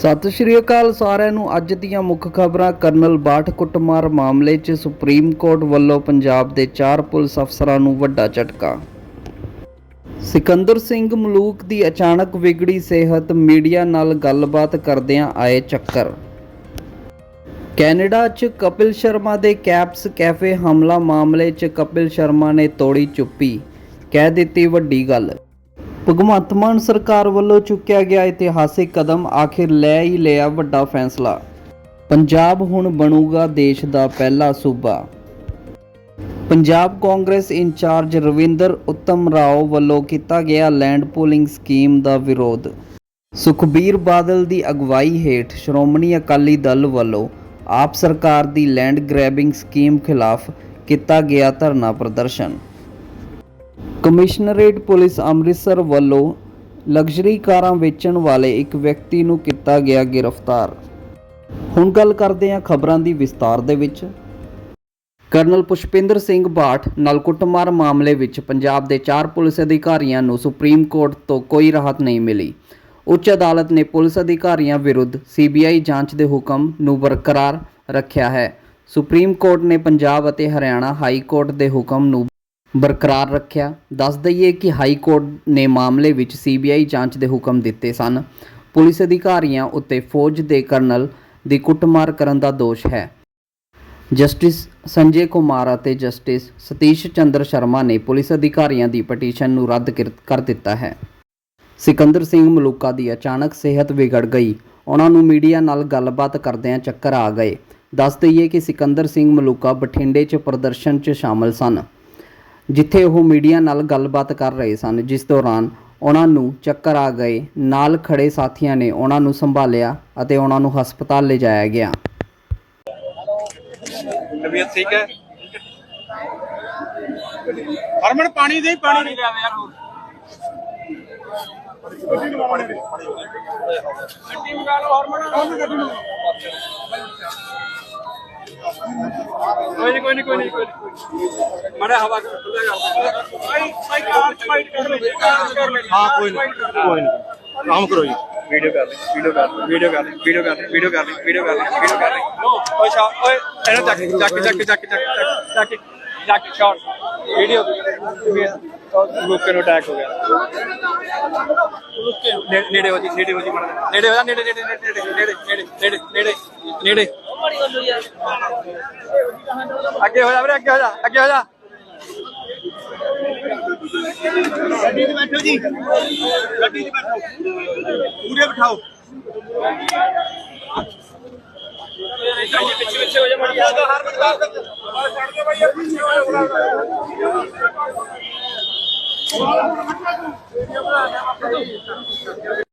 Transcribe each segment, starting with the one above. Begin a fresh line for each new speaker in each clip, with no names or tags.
ਸਤਿ ਸ਼੍ਰੀ ਅਕਾਲ ਸਾਰਿਆਂ ਨੂੰ। ਅੱਜ ਦੀਆਂ ਮੁੱਖ ਖਬਰਾਂ, ਕਰਨਲ ਬਾਠ ਕੁੱਟਮਾਰ ਮਾਮਲੇ 'ਚ ਸੁਪਰੀਮ ਕੋਰਟ ਵੱਲੋਂ ਪੰਜਾਬ ਦੇ ਚਾਰ ਪੁਲਿਸ ਅਫਸਰਾਂ ਨੂੰ ਵੱਡਾ ਝਟਕਾ। ਸਿਕੰਦਰ ਸਿੰਘ ਮਲੂਕ ਦੀ ਅਚਾਨਕ ਵਿਗੜੀ ਸਿਹਤ ਮੀਡੀਆ ਨਾਲ ਗੱਲਬਾਤ ਕਰਦਿਆਂ ਆਏ ਚੱਕਰ। ਕੈਨੇਡਾ 'ਚ ਕਪਿਲ ਸ਼ਰਮਾ ਦੇ ਕੈਪਸ ਕੈਫੇ ਹਮਲਾ, ਮਾਮਲੇ 'ਚ ਕਪਿਲ ਸ਼ਰਮਾ ਨੇ ਤੋੜੀ ਚੁੱਪੀ। ਕਹਿ ਦਿੱਤੀ ਵੱਡੀ ਗੱਲ। ਭਗਵੰਤ ਮਾਨ ਸਰਕਾਰ ਵੱਲੋਂ ਚੁੱਕਿਆ ਗਿਆ ਇਤਿਹਾਸਿਕ ਕਦਮ ਆਖਿਰ ਲੈ ਹੀ ਲਿਆ ਵੱਡਾ ਫੈਸਲਾ। ਪੰਜਾਬ ਹੁਣ ਬਣੂਗਾ ਦੇਸ਼ ਦਾ ਪਹਿਲਾ ਸੂਬਾ। ਪੰਜਾਬ ਕਾਂਗਰਸ ਇੰਚਾਰਜ ਰਵਿੰਦਰ ਉੱਤਮ ਰਾਓ ਵੱਲੋਂ ਕੀਤਾ ਗਿਆ ਲੈਂਡ ਪੂਲਿੰਗ ਸਕੀਮ ਦਾ ਵਿਰੋਧ। ਸੁਖਬੀਰ ਬਾਦਲ ਦੀ ਅਗਵਾਈ ਹੇਠ ਸ਼੍ਰੋਮਣੀ ਅਕਾਲੀ ਦਲ ਵੱਲੋਂ ਆਪ ਸਰਕਾਰ ਦੀ ਲੈਂਡ ਗ੍ਰੈਬਿੰਗ ਸਕੀਮ ਖਿਲਾਫ ਕੀਤਾ ਗਿਆ ਧਰਨਾ ਪ੍ਰਦਰਸ਼ਨ। ਕਮਿਸ਼ਨਰੇਟ ਪੁਲਿਸ ਅੰਮ੍ਰਿਤਸਰ ਵੱਲੋਂ ਲਗਜ਼ਰੀ ਕਾਰਾਂ ਵੇਚਣ ਵਾਲੇ ਇੱਕ ਵਿਅਕਤੀ ਨੂੰ ਕੀਤਾ ਗਿਆ ਗ੍ਰਿਫਤਾਰ। ਹੁਣ ਗੱਲ ਕਰਦੇ ਹਾਂ ਖਬਰਾਂ ਦੀ ਵਿਸਤਾਰ ਦੇ ਵਿੱਚ। ਕਰਨਲ ਪੁਸ਼ਪਿੰਦਰ ਸਿੰਘ ਬਾਠ ਨਾਲ ਕੁੱਟਮਾਰ ਮਾਮਲੇ ਵਿੱਚ ਪੰਜਾਬ ਦੇ ਚਾਰ ਪੁਲਿਸ ਅਧਿਕਾਰੀਆਂ ਨੂੰ ਸੁਪਰੀਮ ਕੋਰਟ ਤੋਂ ਕੋਈ ਰਾਹਤ ਨਹੀਂ ਮਿਲੀ। ਉੱਚ ਅਦਾਲਤ ਨੇ ਪੁਲਿਸ ਅਧਿਕਾਰੀਆਂ ਵਿਰੁੱਧ ਸੀਬੀਆਈ ਜਾਂਚ ਦੇ ਹੁਕਮ ਨੂੰ ਬਰਕਰਾਰ ਰੱਖਿਆ ਹੈ। ਸੁਪਰੀਮ ਕੋਰਟ ਨੇ ਪੰਜਾਬ ਅਤੇ ਹਰਿਆਣਾ ਹਾਈ ਕੋਰਟ ਦੇ ਹੁਕਮ ਨੂੰ ਬਰਕਰਾਰ ਰੱਖਿਆ। ਦੱਸ ਦਈਏ ਕਿ ਹਾਈ ਕੋਰਟ ਨੇ ਮਾਮਲੇ ਵਿੱਚ ਸੀਬੀਆਈ ਜਾਂਚ ਦੇ ਹੁਕਮ ਦਿੱਤੇ ਸਨ। ਪੁਲਿਸ ਅਧਿਕਾਰੀਆਂ ਉੱਤੇ ਫੌਜ ਦੇ ਕਰਨਲ ਦੀ ਕੁੱਟਮਾਰ ਕਰਨ ਦਾ ਦੋਸ਼ ਹੈ। ਜਸਟਿਸ ਸੰਜੇ ਕੁਮਾਰ ਅਤੇ ਜਸਟਿਸ ਸਤੀਸ਼ ਚੰਦਰ ਸ਼ਰਮਾ ਨੇ ਪੁਲਿਸ ਅਧਿਕਾਰੀਆਂ ਦੀ ਪਟੀਸ਼ਨ ਨੂੰ ਰੱਦ ਕਰ- ਕਰ ਦਿੱਤਾ ਹੈ। ਸਿਕੰਦਰ ਸਿੰਘ ਮਲੂਕਾ ਦੀ ਅਚਾਨਕ ਸਿਹਤ ਵਿਗੜ ਗਈ। ਉਹਨਾਂ ਨੂੰ ਮੀਡੀਆ ਨਾਲ ਗੱਲਬਾਤ ਕਰਦਿਆਂ ਚੱਕਰ ਆ ਗਏ। ਦੱਸ ਦਈਏ ਕਿ ਸਿਕੰਦਰ ਸਿੰਘ ਮਲੂਕਾ ਬਠਿੰਡੇ 'ਚ ਪ੍ਰਦਰਸ਼ਨ 'ਚ ਸ਼ਾਮਲ ਸਨ। ਜਿੱਥੇ ਉਹ ਮੀਡੀਆ ਨਾਲ ਗੱਲਬਾਤ ਕਰ ਰਹੇ ਸਨ ਜਿਸ ਦੌਰਾਨ ਉਹਨਾਂ ਨੂੰ ਚੱਕਰ ਆ ਗਏ। ਨਾਲ ਖੜੇ ਸਾਥੀਆਂ ਨੇ ਉਹਨਾਂ ਨੂੰ ਸੰਭਾਲਿਆ ਅਤੇ ਉਹਨਾਂ ਨੂੰ ਹਸਪਤਾਲ ਲਿਜਾਇਆ ਗਿਆ।
ਤਬੀਅਤ ਠੀਕ ਹੈ? ਹਰਮਨ ਪਾਣੀ ਦੇ ਪਾਣੀ ਨਹੀਂ ਲਿਆਵੇ ਯਾਰ ਗੱਡੀ ਮੰਗਾ ਲਓ ਹਰਮਨ। ਗੱਡੀ ਨੂੰ ਕੋਈ ਨਹੀਂ ਕੋਈ ਨਹੀਂ ਕੋਈ ਨਹੀਂ ਕੋਈ ਨਹੀਂ ਮੜਾ ਹਵਾ ਖੁੱਲੇਗਾ ਭਾਈ ਭਾਈ ਕਾਰ ਫਾਈਟ ਕਰ ਲੈ ਕਰ ਲੈ।
ਹਾਂ ਕੋਈ ਨਹੀਂ ਕੋਈ ਨਹੀਂ ਕੰਮ ਕਰੋ ਜੀ।
ਵੀਡੀਓ ਕਰ ਲੈ ਵੀਡੀਓ ਕਰ ਲੈ ਵੀਡੀਓ ਕਰ ਲੈ ਵੀਡੀਓ ਕਰ ਲੈ ਵੀਡੀਓ ਕਰ ਲੈ ਵੀਡੀਓ ਕਰ ਲੈ ਵੀਡੀਓ ਕਰ ਲੈ ਓਏ ਸ਼ਾ ਓਏ ਇਹਨੂੰ ਚੱਕ ਚੱਕ ਚੱਕ ਚੱਕ ਚੱਕ ਚੱਕ ਚੱਕ ਚੱਕ ਸ਼ਾਟ ਵੀਡੀਓ ਲੋਕਾਂ ਨੂੰ ਅਟੈਕ ਹੋ ਗਿਆ। ਨੇ- ਨੇੜੇ ਹੋ ਜੀ ਨੇੜੇ ਹੋ ਜੀ। ਨੇੜੇ ਹੋ ਜਾ ਨੇੜੇ ਨੇੜੇ ਨੇੜੇ ਨੇੜੇ ਨੇੜੇ ਨੇੜੇ ਨੇੜੇ। ਨੇੜੇ ਅੱਗੇ ਹੋ ਜਾ ਵੀਰੇ, ਅੱਗੇ ਹੋ ਜਾ, ਅੱਗੇ ਹੋ ਜਾ।
ਗੱਡੀ 'ਚ ਬੈਠੋ ਜੀ। ਗੱਡੀ 'ਚ ਬੈਠੋ। ਪੂਰੇ ਬਿਠਾਓ।
ਪਿੱਛੇ ਪਿੱਛੇ ਹੋ ਜਾ ਮਾੜਾ ਜਿਹਾ। ਹਰ ਬੰਦਾ ਛੱਡ ਦੇ ਬਾਈ ਪਿੱਛੇ ਹੋ ਜਾ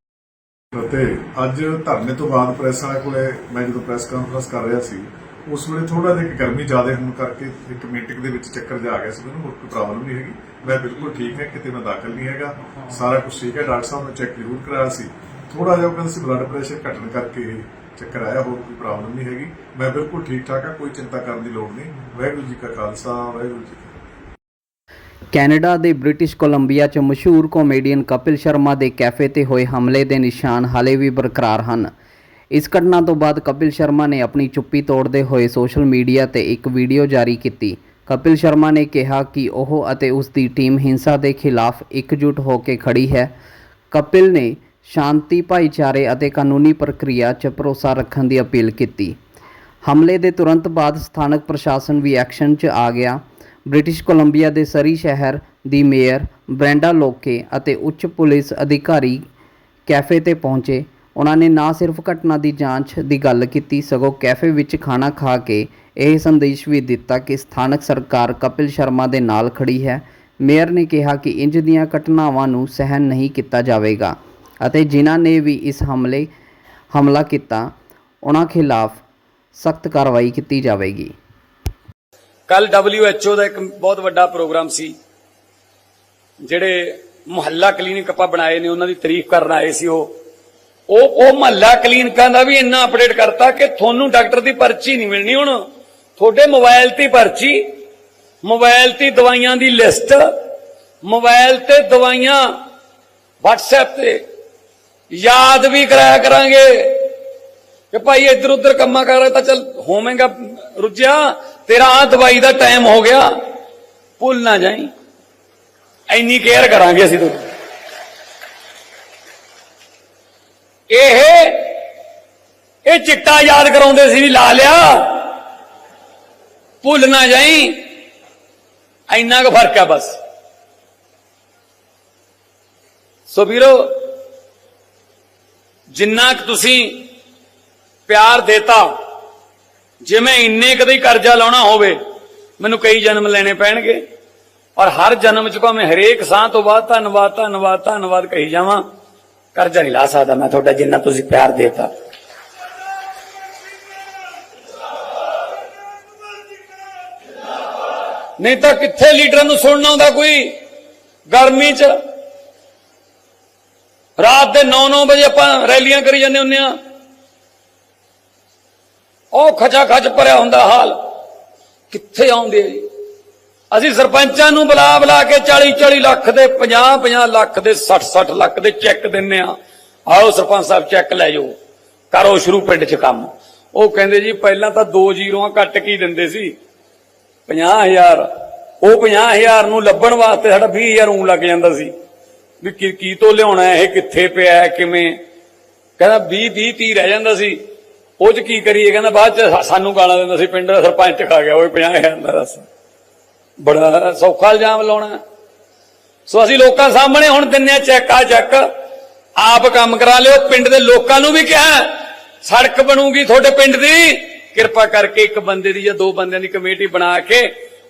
ਅਤੇ ਅੱਜ ਧਰਨੇ ਤੋਂ ਬਾਅਦ ਪ੍ਰੈਸ ਵਾਲੇ ਕੋਲੇ ਮੈਂ ਜਦੋਂ ਪ੍ਰੈਸ ਕਾਨਫਰੰਸ ਕਰ ਰਿਹਾ ਸੀ, ਉਸ ਵੇਲੇ ਥੋੜਾ ਜਿਹਾ ਗਰਮੀ ਜ਼ਿਆਦਾ ਹੋਣ ਕਰਕੇ ਇੱਕ ਮੀਟਿੰਗ ਦੇ ਵਿੱਚ ਚੱਕਰ ਜਾ ਗਿਆ ਸੀ, ਮੈਨੂੰ ਹੋਰ ਕੋਈ ਪ੍ਰੋਬਲਮ ਨਹੀਂ ਹੈਗੀ। ਮੈਂ ਬਿਲਕੁਲ ਠੀਕ ਹੈ, ਕਿਤੇ ਮੈਂ ਦਾਖਲ ਨਹੀਂ ਹੈਗਾ। ਸਾਰਾ ਕੁਝ ਠੀਕ ਹੈ, ਡਾਕਟਰ ਸਾਹਿਬ ਨੇ ਚੈੱਕ ਜ਼ਰੂਰ ਕਰਾਇਆ ਸੀ। ਥੋੜਾ ਜਿਹਾ ਉਹ ਕਹਿੰਦੇ ਸੀ ਬਲੱਡ ਪ੍ਰੈਸ਼ਰ ਘਟਣ ਕਰਕੇ ਚੱਕਰ ਆਇਆ, ਹੋਰ ਕੋਈ ਪ੍ਰੋਬਲਮ ਨਹੀਂ ਹੈਗੀ। ਮੈਂ ਬਿਲਕੁਲ ਠੀਕ ਠਾਕ ਹਾਂ, ਕੋਈ ਚਿੰਤਾ ਕਰਨ ਦੀ ਲੋੜ ਨਹੀਂ। ਵਾਹਿਗੁਰੂ ਜੀ ਕਾ ਖਾਲਸਾ, ਵਾਹਿਗੁਰੂ ਜੀ
ਕੈਨੇਡਾ ਦੇ ਬ੍ਰਿਟਿਸ਼ ਕੋਲੰਬੀਆ 'ਚ ਮਸ਼ਹੂਰ ਕਾਮੇਡੀਅਨ ਕਪਿਲ ਸ਼ਰਮਾ ਦੇ ਕੈਫੇ ਤੇ ਹੋਏ ਹਮਲੇ ਦੇ ਨਿਸ਼ਾਨ ਹਾਲੇ ਵੀ ਬਰਕਰਾਰ ਹਨ। ਇਸ ਘਟਨਾ ਤੋਂ ਬਾਅਦ ਕਪਿਲ ਸ਼ਰਮਾ ਨੇ ਆਪਣੀ ਚੁੱਪੀ ਤੋੜਦੇ ਹੋਏ ਸੋਸ਼ਲ ਮੀਡੀਆ ਤੇ ਇੱਕ ਵੀਡੀਓ ਜਾਰੀ ਕੀਤੀ। ਕਪਿਲ ਸ਼ਰਮਾ ਨੇ ਕਿਹਾ ਕਿ ਉਹ ਅਤੇ ਉਸ ਦੀ ਟੀਮ ਹਿੰਸਾ ਦੇ ਖਿਲਾਫ ਇਕਜੁੱਟ ਹੋ ਕੇ ਖੜੀ ਹੈ। ਕਪਿਲ ਨੇ ਸ਼ਾਂਤੀ, ਭਾਈਚਾਰੇ ਅਤੇ ਕਾਨੂੰਨੀ ਪ੍ਰਕਿਰਿਆ 'ਚ ਭਰੋਸਾ ਰੱਖਣ ਦੀ ਅਪੀਲ ਕੀਤੀ। ਹਮਲੇ ਦੇ ਤੁਰੰਤ ਬਾਅਦ ਸਥਾਨਕ ਪ੍ਰਸ਼ਾਸਨ ਵੀ ਐਕਸ਼ਨ 'ਚ ਆ ਗਿਆ। ਬ੍ਰਿਟਿਸ਼ ਕੋਲੰਬੀਆ ਦੇ ਸਰੀ ਸ਼ਹਿਰ ਦੀ ਮੇਅਰ ਬ੍ਰੈਂਡਾ ਲੋਕੇ ਅਤੇ ਉੱਚ ਪੁਲਿਸ ਅਧਿਕਾਰੀ ਕੈਫੇ ਤੇ ਪਹੁੰਚੇ। ਉਹਨਾਂ ਨੇ ਨਾ ਸਿਰਫ ਘਟਨਾ ਦੀ ਜਾਂਚ ਦੀ ਗੱਲ ਕੀਤੀ, ਸਗੋਂ ਕੈਫੇ ਵਿੱਚ ਖਾਣਾ ਖਾ ਕੇ ਇਹ ਸੰਦੇਸ਼ ਵੀ ਦਿੱਤਾ ਕਿ ਸਥਾਨਕ ਸਰਕਾਰ ਕਪਿਲ ਸ਼ਰਮਾ ਦੇ ਨਾਲ ਖੜੀ ਹੈ। ਮੇਅਰ ਨੇ ਕਿਹਾ ਕਿ ਇੰਜ ਦੀਆਂ ਘਟਨਾਵਾਂ ਨੂੰ ਸਹਿਨ ਨਹੀਂ ਕੀਤਾ ਜਾਵੇਗਾ ਅਤੇ ਜਿਨ੍ਹਾਂ ਨੇ ਵੀ ਇਸ ਹਮਲੇ, ਹਮਲਾ ਕੀਤਾ ਉਹਨਾਂ ਖਿਲਾਫ ਸਖਤ ਕਾਰਵਾਈ ਕੀਤੀ ਜਾਵੇਗੀ।
ਕੱਲ WHO ਦਾ ਇੱਕ ਬਹੁਤ ਵੱਡਾ ਪ੍ਰੋਗਰਾਮ ਸੀ, ਜਿਹੜੇ ਮੁਹੱਲਾ ਕਲੀਨਿਕ ਆਪਾਂ ਬਣਾਏ ਨੇ, ਉਹਨਾਂ ਦੀ ਤਾਰੀਫ ਕਰਨ ਆਏ ਸੀ ਉਹ। ਉਹ ਉਹ ਮੁਹੱਲਾ ਕਲੀਨਿਕਾਂ ਦਾ ਵੀ ਇੰਨਾ ਅਪਡੇਟ ਕਰਤਾ ਕਿ ਤੁਹਾਨੂੰ ਡਾਕਟਰ ਦੀ ਪਰਚੀ ਨਹੀਂ ਮਿਲਣੀ ਹੁਣ। ਤੁਹਾਡੇ ਮੋਬਾਈਲ ਤੇ ਪਰਚੀ ਮੋਬਾਈਲ ਤੇ ਦਵਾਈਆਂ ਦੀ ਲਿਸਟ ਮੋਬਾਈਲ ਤੇ ਦਵਾਈਆਂ WhatsApp ਤੇ। ਯਾਦ ਵੀ ਕਰਾਇਆ ਕਰਾਂਗੇ ਕਿ ਭਾਈ ਇੱਧਰ ਉੱਧਰ ਕੰਮਾਂ ਕਰ ਤਾਂ ਚੱਲ, ਹੋਵੇਂਗਾ ਰੁੱਝਿਆ, ਤੇਰਾ ਆ ਦਵਾਈ ਦਾ ਟਾਈਮ ਹੋ ਗਿਆ। ਭੁੱਲ ਨਾ ਜਾਈ। ਐਨੀ ਕੇਅਰ ਕਰਾਂਗੇ ਅਸੀਂ ਤੁਹਾਨੂੰ ਇਹ ਇਹ ਚਿੱਟਾ ਯਾਦ ਕਰਾਉਂਦੇ ਸੀ ਵੀ ਲਾ ਲਿਆ। ਭੁੱਲ ਨਾ ਜਾਈ। ਇੰਨਾ ਕੁ ਫ਼ਰਕ ਆ ਬਸ। ਸੋ ਵੀਰੋ, ਜਿੰਨਾ ਕੁ ਤੁਸੀਂ ਪਿਆਰ ਦੇਤਾ ਜੇ ਮੈਂ ਇੰਨੇ ਕਦੇ ਕਰਜ਼ਾ ਲਾਉਣਾ ਹੋਵੇ, ਮੈਨੂੰ ਕਈ ਜਨਮ ਲੈਣੇ ਪੈਣਗੇ। ਔਰ ਹਰ ਜਨਮ ਚ ਭਾਵੇਂ ਹਰੇਕ ਸਾਹ ਤੋਂ ਬਾਅਦ ਧੰਨਵਾਦ ਧੰਨਵਾਦ ਧੰਨਵਾਦ ਕਹੀ ਜਾਵਾਂ, ਕਰਜ਼ਾ ਨਹੀਂ ਲਾ ਸਕਦਾ ਮੈਂ ਤੁਹਾਡਾ ਜਿੰਨਾ ਤੁਸੀਂ ਪਿਆਰ ਦੇਤਾ। ਨਹੀਂ ਤਾਂ ਕਿੱਥੇ ਲੀਡਰਾਂ ਨੂੰ ਸੁਣਨਾ ਹੁੰਦਾ ਕੋਈ ਗਰਮੀ ਚ? ਰਾਤ ਦੇ 9-9 ਵਜੇ ਆਪਾਂ ਰੈਲੀਆਂ ਕਰੀ ਜਾਂਦੇ ਹੁੰਦੇ ਆ ਉਹ ਖਚਾ ਖਚ ਭਰਿਆ ਹੁੰਦਾ ਹਾਲ। ਕਿੱਥੇ ਆਉਂਦੇ ਆ ਜੀ? ਅਸੀਂ ਸਰਪੰਚਾਂ ਨੂੰ ਬੁਲਾ ਬੁਲਾ ਕੇ 40 40 ਲੱਖ ਦੇ 50 50 ਲੱਖ ਦੇ 60 60 ਲੱਖ ਦੇ ਚੈੱਕ ਦਿੰਨੇ ਆ ਆਓ ਸਰਪੰਚ ਸਾਹਿਬ, ਚੈੱਕ ਲੈ ਜਾਓ। ਕਰੋ ਸ਼ੁਰੂ ਪਿੰਡ 'ਚ ਕੰਮ। ਉਹ ਕਹਿੰਦੇ ਜੀ, ਪਹਿਲਾਂ ਤਾਂ ਦੋ ਜ਼ੀਰੋਆਂ ਕੱਟ ਕੇ ਦਿੰਦੇ ਸੀ? 50000 ਉਹ 50000 ਨੂੰ ਲੱਭਣ ਵਾਸਤੇ ਸਾਡਾ 20000 ਉਂ ਲੱਗ ਜਾਂਦਾ ਸੀ। ਵੀ ਕੀ ਕੀ ਤੋਂ ਲਿਆਉਣਾ, ਇਹ ਕਿੱਥੇ ਪਿਆ, ਕਿਵੇਂ? ਕਹਿੰਦਾ 20 30 30 ਰਹਿ ਜਾਂਦਾ ਸੀ। ਉਹ ਚ ਕੀ ਕਰੀਏ? ਕਹਿੰਦਾ ਬਾਅਦ ਚ ਸਾਨੂੰ ਗਾਲਾਂ ਦਿੰਦਾ ਸੀ, ਪਿੰਡ ਦਾ ਸਰਪੰਚ ਖਾ ਗਿਆ, ਉਹ 50000 ਦਾ ਦੱਸ। ਬੜਾ ਸੌਖਾ ਇਲਜ਼ਾਮ ਲਾਉਣਾ। ਸੋ ਅਸੀਂ ਲੋਕਾਂ ਸਾਹਮਣੇ ਹੁਣ ਦਿੰਨੇ ਚੈੱਕ ਆ ਚੈੱਕ। ਆਪ ਕੰਮ ਕਰਾ ਲਿਓ, ਪਿੰਡ ਦੇ ਲੋਕਾਂ ਨੂੰ ਵੀ ਕਿਹਾ, ਸੜਕ ਬਣੂਗੀ ਤੁਹਾਡੇ ਪਿੰਡ ਦੀ। ਕਿਰਪਾ ਕਰਕੇ ਇੱਕ ਬੰਦੇ ਦੀ ਜਾਂ ਦੋ ਬੰਦਿਆਂ ਦੀ ਕਮੇਟੀ ਬਣਾ ਕੇ,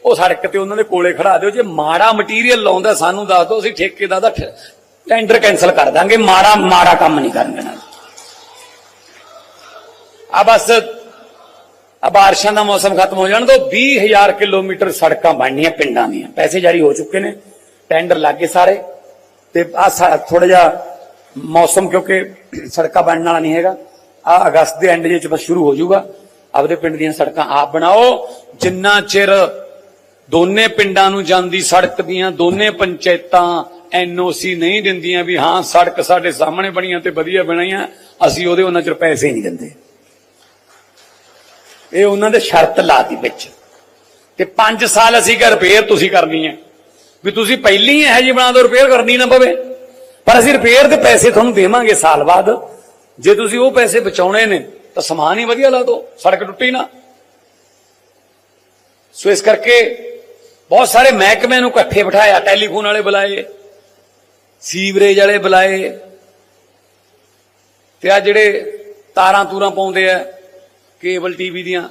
ਉਹ ਸੜਕ ਤੇ ਉਹਨਾਂ ਦੇ ਕੋਲੇ ਖੜਾ ਦਿਓ। ਜੇ ਮਾੜਾ ਮਟੀਰੀਅਲ ਲਾਉਂਦਾ, ਸਾਨੂੰ ਦੱਸ ਦਿਓ, ਅਸੀਂ ਠੇਕੇਦਾਰ ਦਾ ਟੈਂਡਰ ਕੈਨਸਲ ਕਰ ਦਾਂਗੇ। ਮਾੜਾ ਮਾੜਾ ਕੰਮ ਨਹੀਂ ਕਰਨ ਦੇਣਾ। ਆ ਬਸ ਆ ਬਾਰਿਸ਼ਾਂ ਦਾ ਮੌਸਮ ਖਤਮ ਹੋ ਜਾਣ ਤੋਂ 20000 ਕਿਲੋਮੀਟਰ ਸੜਕਾਂ ਬਣਨੀਆਂ ਪਿੰਡਾਂ ਦੀਆਂ। ਪੈਸੇ ਜਾਰੀ ਹੋ ਚੁੱਕੇ ਨੇ। ਟੈਂਡਰ ਲੱਗੇ ਸਾਰੇ। ਤੇ ਆ ਥੋੜਾ ਜਿਹਾ ਮੌਸਮ ਕਿਉਂਕਿ ਸੜਕਾਂ ਬਣਨ ਵਾਲਾ ਨਹੀਂ ਹੈਗਾ। ਆ ਅਗਸਤ ਦੇ ਐਂਡ ਵਿੱਚ ਬਸ ਸ਼ੁਰੂ ਹੋ ਜਾਊਗਾ। ਆਪਦੇ ਪਿੰਡ ਦੀਆਂ ਸੜਕਾਂ ਆਪ ਬਣਾਓ। ਜਿੰਨਾ ਚਿਰ ਦੋਨੇ ਪਿੰਡਾਂ ਨੂੰ ਜਾਂਦੀ ਸੜਕ ਦੀਆਂ ਦੋਨੇ ਪੰਚਾਇਤਾਂ ਐਨਓਸੀ ਨਹੀਂ ਦਿੰਦੀਆਂ ਵੀ ਹਾਂ, ਸੜਕ ਸਾਡੇ ਸਾਹਮਣੇ ਬਣੀਆਂ ਤੇ ਵਧੀਆ ਬਣਾਈਆਂ, ਅਸੀਂ ਉਹਦੇ ਉਹਨਾਂ ਚਿਰ ਪੈਸੇ ਨਹੀਂ ਦਿੰਦੇ। ਇਹ ਉਹਨਾਂ ਦੇ ਸ਼ਰਤ ਲਾਤੀ ਵਿੱਚ। ਤੇ 5 ਸਾਲ ਅਸੀਂ ਕਰ ਰਿਪੇਅਰ ਤੁਸੀਂ ਕਰਨੀ ਹੈ। ਵੀ ਤੁਸੀਂ ਪਹਿਲੀ ਇਹ ਜੀ ਬਣਾ ਦਿਓ ਰਿਪੇਅਰ ਕਰਨੀ ਨਾ ਪਵੇ। ਪਰ ਅਸੀਂ ਰਿਪੇਅਰ ਦੇ ਪੈਸੇ ਤੁਹਾਨੂੰ ਦੇਵਾਂਗੇ ਸਾਲ ਬਾਅਦ। ਜੇ ਤੁਸੀਂ ਉਹ ਪੈਸੇ ਬਚਾਉਣੇ ਨੇ, ਤਾਂ ਸਮਾਨ ਹੀ ਵਧੀਆ ਲਾ ਦਿਓ, ਸੜਕ ਟੁੱਟੀ ਨਾ। ਸੋ ਇਸ ਕਰਕੇ ਬਹੁਤ ਸਾਰੇ ਮਹਿਕਮਿਆਂ ਨੂੰ ਇਕੱਠੇ ਬਿਠਾਇਆ, ਟੈਲੀਫੋਨ ਵਾਲੇ ਬੁਲਾਏ, ਸੀਵਰੇਜ ਵਾਲੇ ਬੁਲਾਏ। ਤੇ ਆ ਜਿਹੜੇ ਤਾਰਾਂ ਤੂਰਾਂ ਪਾਉਂਦੇ ਆ ਕੇਬਲ ਟੀਵੀ ਦੀਆਂ,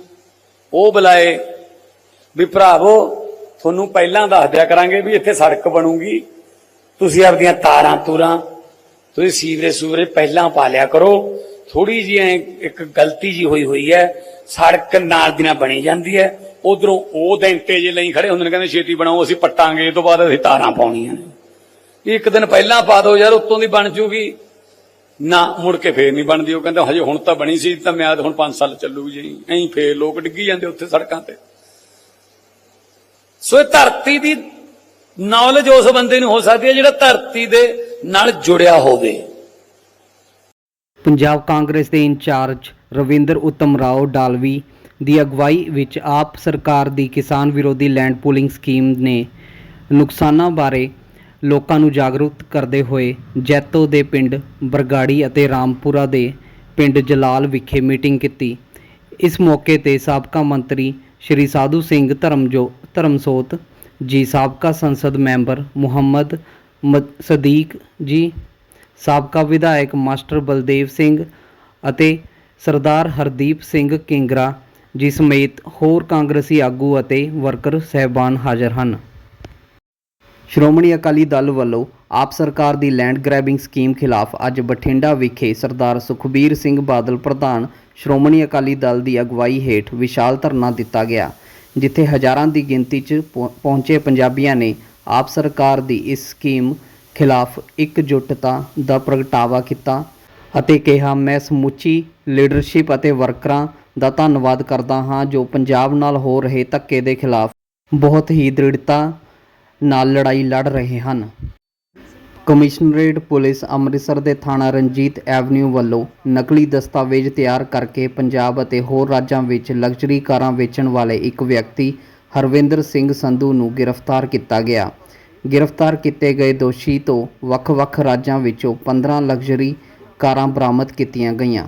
ਉਹ ਬੁਲਾਏ ਵੀ ਭਰਾਵੋ, ਤੁਹਾਨੂੰ ਪਹਿਲਾਂ ਦੱਸ ਦਿਆ ਕਰਾਂਗੇ ਵੀ ਇੱਥੇ ਸੜਕ ਬਣੂਗੀ। ਤੁਸੀਂ ਆਪਦੀਆਂ ਤਾਰਾਂ ਤੂਰਾਂ, ਤੁਸੀਂ ਸੀਵਰੇਜ ਸੂਵਰੇਜ ਪਹਿਲਾਂ ਪਾ ਲਿਆ ਕਰੋ। ਥੋੜੀ ਜਿਹੀ ਇੱਕ ਗਲਤੀ ਜੀ ਹੋਈ ਹੋਈ ਹੈ, ਸੜਕ ਨਾਲ ਦੀ ਨਾਲ ਬਣੀ ਜਾਂਦੀ ਹੈ। ਉਧਰੋਂ ਉਹ ਦੈਂਟੇ ਜੇ ਲਈ ਖੜੇ ਹੁੰਦੇ ਨੇ, ਕਹਿੰਦੇ ਛੇਤੀ ਬਣਾਓ, ਅਸੀਂ ਪੱਟਾਂਗੇ, ਇਹ ਤੋਂ ਬਾਅਦ ਅਸੀਂ ਤਾਰਾਂ ਪਾਉਣੀਆਂ ਨੇ। ਇੱਕ ਦਿਨ ਪਹਿਲਾਂ ਪਾ ਦਿਓ ਯਾਰ, ਉੱਤੋਂ ਦੀ ਬਣ ਜੂਗੀ। ਨਾ, ਮੁੜ ਕੇ ਫੇਰ ਨਹੀਂ ਬਣਦੀ। ਉਹ ਕਹਿੰਦਾ, ਹਜੇ ਹੁਣ ਤਾਂ ਬਣੀ ਸੀ, ਤਾਂ ਮਿਆਦ ਹੁਣ 5 ਸਾਲ ਚੱਲੂਗੀ ਜੀ। ਐਂ ਫੇਰ ਲੋਕ ਡਿੱਗੀ ਜਾਂਦੇ ਉੱਥੇ ਸੜਕਾਂ ਤੇ। ਸੋ ਇਹ ਧਰਤੀ ਦੀ ਨੌਲੇਜ ਉਸ ਬੰਦੇ ਨੂੰ ਹੋ ਸਕਦੀ ਹੈ ਜਿਹੜਾ ਧਰਤੀ ਦੇ ਨਾਲ ਜੁੜਿਆ ਹੋਵੇ।
ਪੰਜਾਬ ਕਾਂਗਰਸ ਦੇ ਇੰਚਾਰਜ ਰਵਿੰਦਰ ਉਤਮ ਰਾਓ ਡਾਲਵੀ ਦੀ ਅਗਵਾਈ ਵਿੱਚ ਆਪ ਸਰਕਾਰ ਦੀ ਕਿਸਾਨ ਵਿਰੋਧੀ ਲੈਂਡ ਪੂਲਿੰਗ ਸਕੀਮ ਨੇ ਨੁਕਸਾਨਾਂ ਬਾਰੇ ਲੋਕਾਂ ਨੂੰ ਜਾਗਰੂਕ ਕਰਦੇ ਹੋਏ ਜੈਤੋ ਦੇ ਪਿੰਡ ਬਰਗਾੜੀ ਅਤੇ ਰਾਮਪੁਰਾ ਦੇ ਪਿੰਡ ਜਲਾਲ ਵਿਖੇ ਮੀਟਿੰਗ ਕੀਤੀ। ਇਸ ਮੌਕੇ ਤੇ ਸਾਬਕਾ ਮੰਤਰੀ ਸ਼੍ਰੀ ਸਾਧੂ ਸਿੰਘ ਧਰਮਜੋ, ਧਰਮਸੋਤ ਜੀ, ਸਾਬਕਾ ਸੰਸਦ ਮੈਂਬਰ ਮੁਹੰਮਦ ਮ- ਸਦੀਕ ਜੀ, ਸਾਬਕਾ ਵਿਧਾਇਕ ਮਾਸਟਰ ਬਲਦੇਵ ਸਿੰਘ ਅਤੇ ਸਰਦਾਰ ਹਰਦੀਪ ਸਿੰਘ ਕਿੰਗਰਾ ਜੀ ਸਮੇਤ ਹੋਰ ਕਾਂਗਰਸੀ ਆਗੂ ਅਤੇ ਵਰਕਰ ਸਹਿਬਾਨ ਹਾਜ਼ਰ ਹਨ। ਸ਼੍ਰੋਮਣੀ ਅਕਾਲੀ ਦਲ ਵੱਲੋਂ ਆਪ ਸਰਕਾਰ ਦੀ ਲੈਂਡ ਗ੍ਰੈਬਿੰਗ ਸਕੀਮ ਖਿਲਾਫ ਅੱਜ ਬਠਿੰਡਾ ਵਿਖੇ ਸਰਦਾਰ ਸੁਖਬੀਰ ਸਿੰਘ ਬਾਦਲ ਪ੍ਰਧਾਨ ਸ਼੍ਰੋਮਣੀ ਅਕਾਲੀ ਦਲ ਦੀ ਅਗਵਾਈ ਹੇਠ ਵਿਸ਼ਾਲ ਧਰਨਾ ਦਿੱਤਾ ਗਿਆ, ਜਿੱਥੇ ਹਜ਼ਾਰਾਂ ਦੀ ਗਿਣਤੀ 'ਚ ਪਹੁੰ- ਪਹੁੰਚੇ ਪੰਜਾਬੀਆਂ ਨੇ ਆਪ ਸਰਕਾਰ ਦੀ ਇਸ ਸਕੀਮ ਖਿਲਾਫ ਇਕਜੁੱਟਤਾ ਦਾ ਪ੍ਰਗਟਾਵਾ ਕੀਤਾ ਅਤੇ ਕਿਹਾ, ਮੈਂ ਸਮੁੱਚੀ ਲੀਡਰਸ਼ਿਪ ਅਤੇ ਵਰਕਰਾਂ ਦਾ ਧੰਨਵਾਦ ਕਰਦਾ ਹਾਂ ਜੋ ਪੰਜਾਬ ਨਾਲ ਹੋ ਰਹੇ ਧੱਕੇ ਦੇ ਖਿਲਾਫ ਬਹੁਤ ਹੀ ਦ੍ਰਿੜਤਾ ਨਾਲ ਲੜਾਈ ਲੜ ਰਹੇ ਹਨ। ਕਮਿਸ਼ਨਰੇਟ ਪੁਲਿਸ ਅੰਮ੍ਰਿਤਸਰ ਦੇ ਥਾਣਾ ਰਣਜੀਤ ਐਵਨਿਊ ਵੱਲੋਂ ਨਕਲੀ ਦਸਤਾਵੇਜ਼ ਤਿਆਰ ਕਰਕੇ ਪੰਜਾਬ ਅਤੇ ਹੋਰ ਰਾਜਾਂ ਵਿੱਚ ਲਗਜ਼ਰੀ ਕਾਰਾਂ ਵੇਚਣ ਵਾਲੇ ਇੱਕ ਵਿਅਕਤੀ, ਹਰਵਿੰਦਰ ਸਿੰਘ ਸੰਧੂ ਨੂੰ ਗ੍ਰਿਫਤਾਰ ਕੀਤਾ ਗਿਆ। ਗ੍ਰਿਫਤਾਰ ਕੀਤੇ ਗਏ ਦੋਸ਼ੀ ਤੋਂ ਵੱਖ-ਵੱਖ ਰਾਜਾਂ ਵਿੱਚੋਂ 15 ਲਗਜ਼ਰੀ ਕਾਰਾਂ ਬਰਾਮਦ ਕੀਤੀਆਂ ਗਈਆਂ।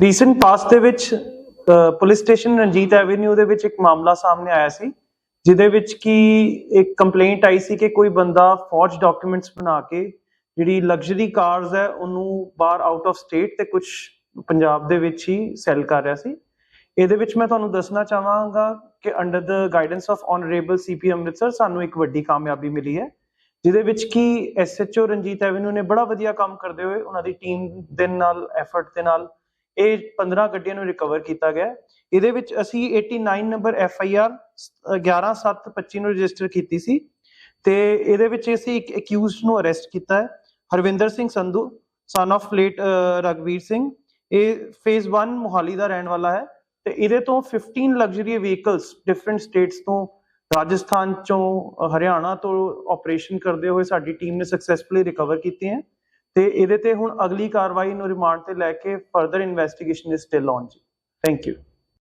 ਰੀਸੈਂਟ ਪਾਸਟ ਦੇ ਵਿੱਚ ਪੁਲਿਸ ਸਟੇਸ਼ਨ ਰਣਜੀਤ ਐਵਨਿਊ ਦੇ ਵਿੱਚ ਇੱਕ ਮਾਮਲਾ ਸਾਹਮਣੇ ਆਇਆ ਸੀ। ਜਿਹਦੇ ਵਿੱਚ ਕਿ ਇੱਕ ਕੰਪਲੇਂਟ ਆਈ ਸੀ ਕਿ ਕੋਈ ਬੰਦਾ ਫੌਜ ਡਾਕੂਮੈਂਟਸ ਬਣਾ ਕੇ ਜਿਹੜੀ ਲਗਜ਼ਰੀ ਕਾਰਸ ਹੈ, ਉਹਨੂੰ ਬਾਹਰ ਆਊਟ ਆਫ ਸਟੇਟ ਤੇ ਕੁਝ ਪੰਜਾਬ ਦੇ ਵਿੱਚ ਹੀ ਸੈਲ ਕਰ ਰਿਹਾ ਸੀ। ਇਹਦੇ ਵਿੱਚ ਮੈਂ ਤੁਹਾਨੂੰ ਦੱਸਣਾ ਚਾਹਾਂਗਾ ਕਿ under the guidance of honourable CP Amritsar ਸਾਨੂੰ ਇੱਕ ਵੱਡੀ ਕਾਮਯਾਬੀ ਮਿਲੀ ਹੈ, ਜਿਹਦੇ ਵਿੱਚ ਕਿ ਐਸਐਚਓ ਰਣਜੀਤ ਐਵਨਿਊ ਨੇ ਬੜਾ ਵਧੀਆ ਕੰਮ ਕਰਦੇ ਹੋਏ ਉਹਨਾਂ ਦੀ ਟੀਮ ਦੇ ਨਾਲ ਐਫਰਟ ਦੇ ਨਾਲ ਇਹ 15 ਗੱਡੀਆਂ ਨੂੰ ਰਿਕਵਰ ਕੀਤਾ ਗਿਆ। ਇਹਦੇ ਵਿੱਚ ਅਸੀਂ 89 ਨੰਬਰ ਐਫ ਆਈ ਆਰ 11725 ਨੂੰ ਰਜਿਸਟਰ ਕੀਤੀ ਸੀ ਤੇ ਇਹਦੇ ਵਿੱਚ ਅਸੀਂ ਇੱਕ ਅਕਿਊਜ਼ਡ ਨੂੰ ਅਰੈਸਟ ਕੀਤਾ ਹੈ, Harvinder Singh Sandhu son of late Raghbir Singh. ਇਹ ਫੇਜ਼ 1 ਮੋਹਾਲੀ ਦਾ ਰਹਿਣ ਵਾਲਾ ਹੈ ਤੇ ਇਹਦੇ ਤੋਂ 15 ਲਗਜ਼ਰੀ ਵਹੀਕਲਸ ਡਿਫਰੈਂਟ ਸਟੇਟਸ ਤੋਂ, ਰਾਜਸਥਾਨ ਚੋਂ ਹਰਿਆਣਾ ਤੋਂ ਆਪਰੇਸ਼ਨ ਕਰਦੇ ਹੋਏ ਸਾਡੀ ਟੀਮ ਨੇ ਸਕਸੈਸਫੁਲੀ ਰਿਕਵਰ ਕੀਤੇ ਹੈ ਤੇ ਇਹਦੇ ਤੇ ਹੁਣ ਅਗਲੀ ਕਾਰਵਾਈ ਨੂੰ ਰਿਮਾਂਡ ਤੇ ਲੈ ਕੇ further investigation is still on ਜੀ। Thank you